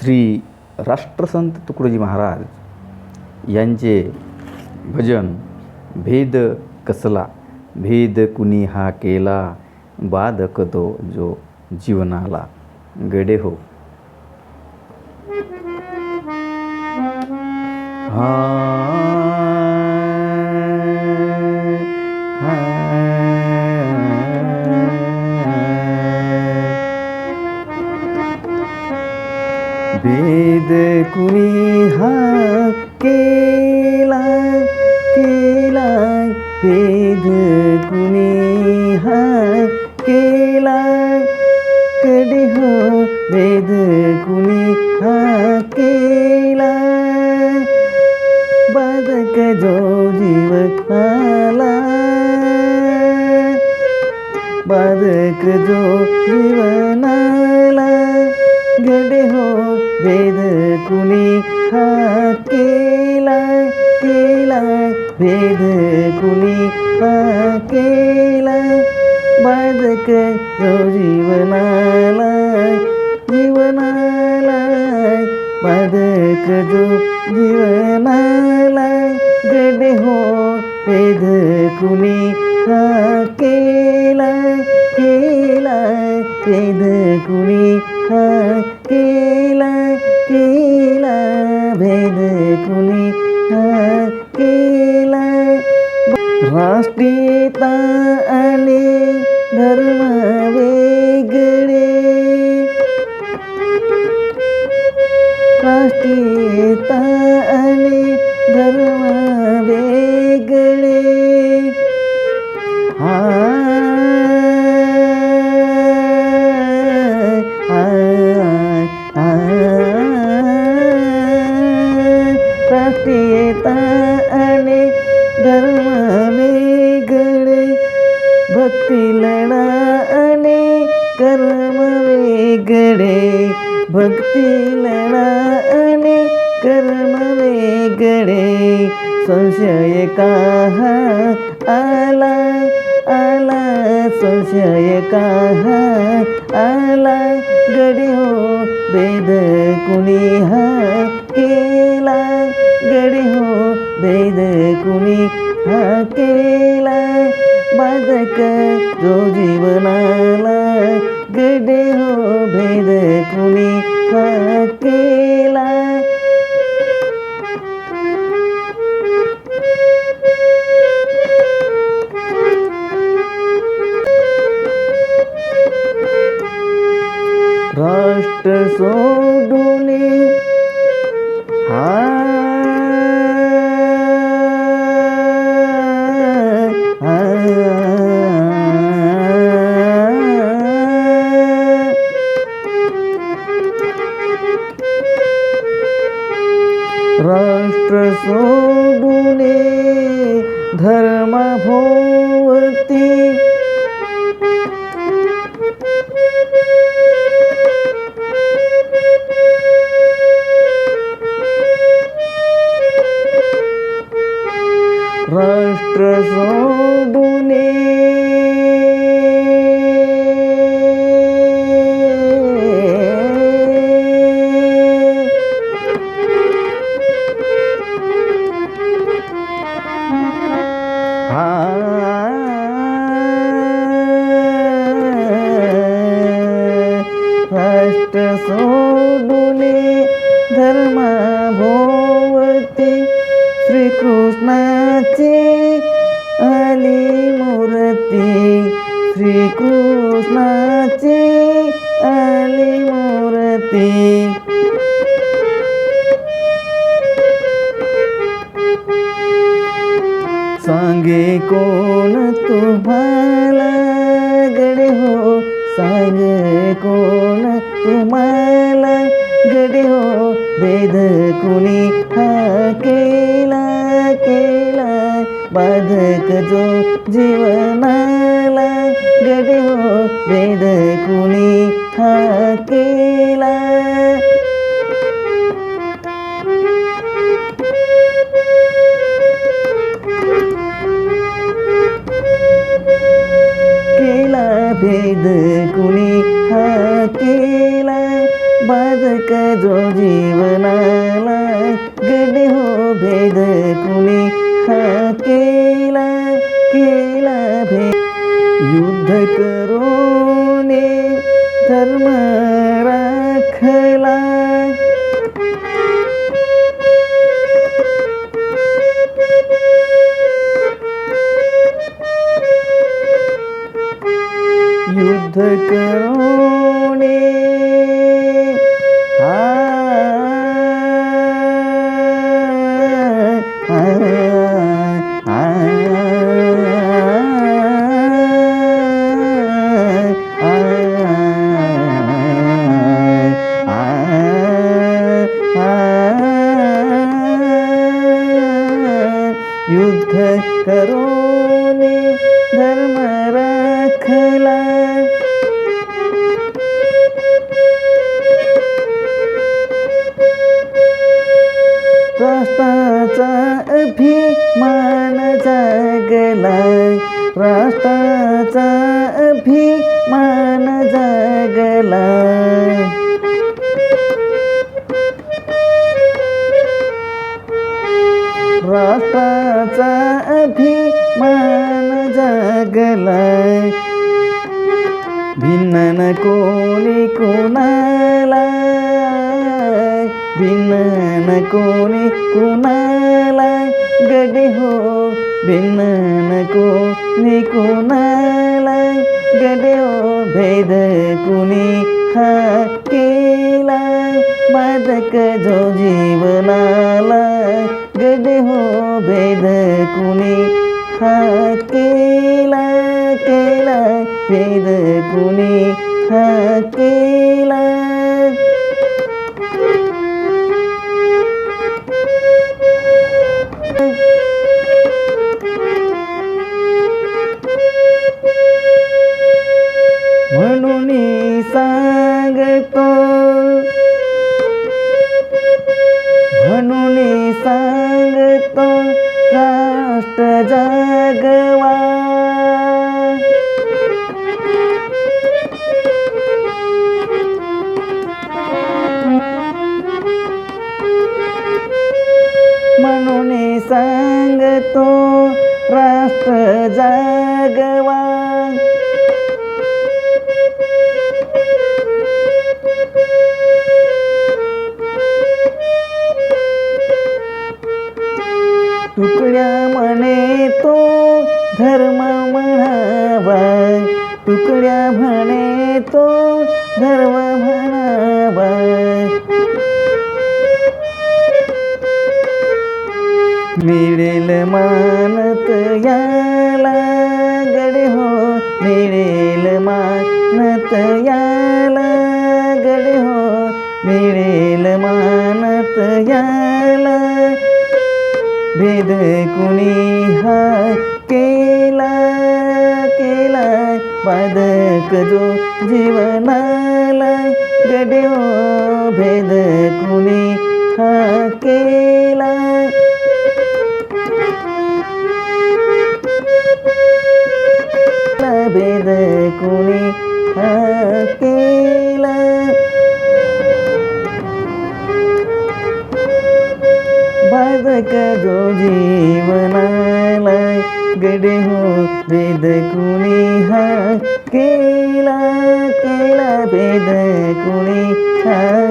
श्री राष्ट्रसंत तुकडोजी महाराज यांचे भजन भेद कसला? भेद कुणी हा केला? बाधक तो जो जीवनाला गडे हो. हा केला केला भेद कुणी हा केला कधी हो भेद कुणी हा केला बदक जो जीव आला बदक जो जीवनाला गडे हो वेद कुणी भेद कुणी हा केला बाधक जो जीवनाला जीवनाला बाधक जो जीवनाला गडे हो भेद कुणी हा केला केला भेद कुणी भक्ती लढा आणि कर्म वेगळे संशय का आला आला संशय का आला गडे हो भेद राष्ट्र सोडून धर्मा भोवती श्रीकृष्णाचे आली मूर्ती. श्रीकृष्णाचे आली मूर्ती. सांगे कोण तुभा कुणी हा केला केला बाधक जो जीवनाला गडे हो वेद कुणी हा केला करो अभिमान जागला राष्ट्राचा अभिमान जागला. राष्ट्राचा अभिमान जागला. भिन्न न कोणी कोणाला? भिन्न न कोणी कुणाला? गडे हो भिन्न न कोणी कुणाला गडे हो भेद कुणी हा केला बाधक जो जीवनाला गडे हो भेद कुणी हा केला केला भेद कुणी हा सांगतो. म्हणून सांगतो राष्ट्र जागवा. म्हणून सांगतो राष्ट्र जागवा. तुकड्या तो धर्म म्हणावा. मिळेल मा কোনে থাকিলা বেদে কোনে থাকিলা বাদক জীবনালয় গড়ে হো বেদ কুনি হা কেলা কেলা বেদ কুনি হা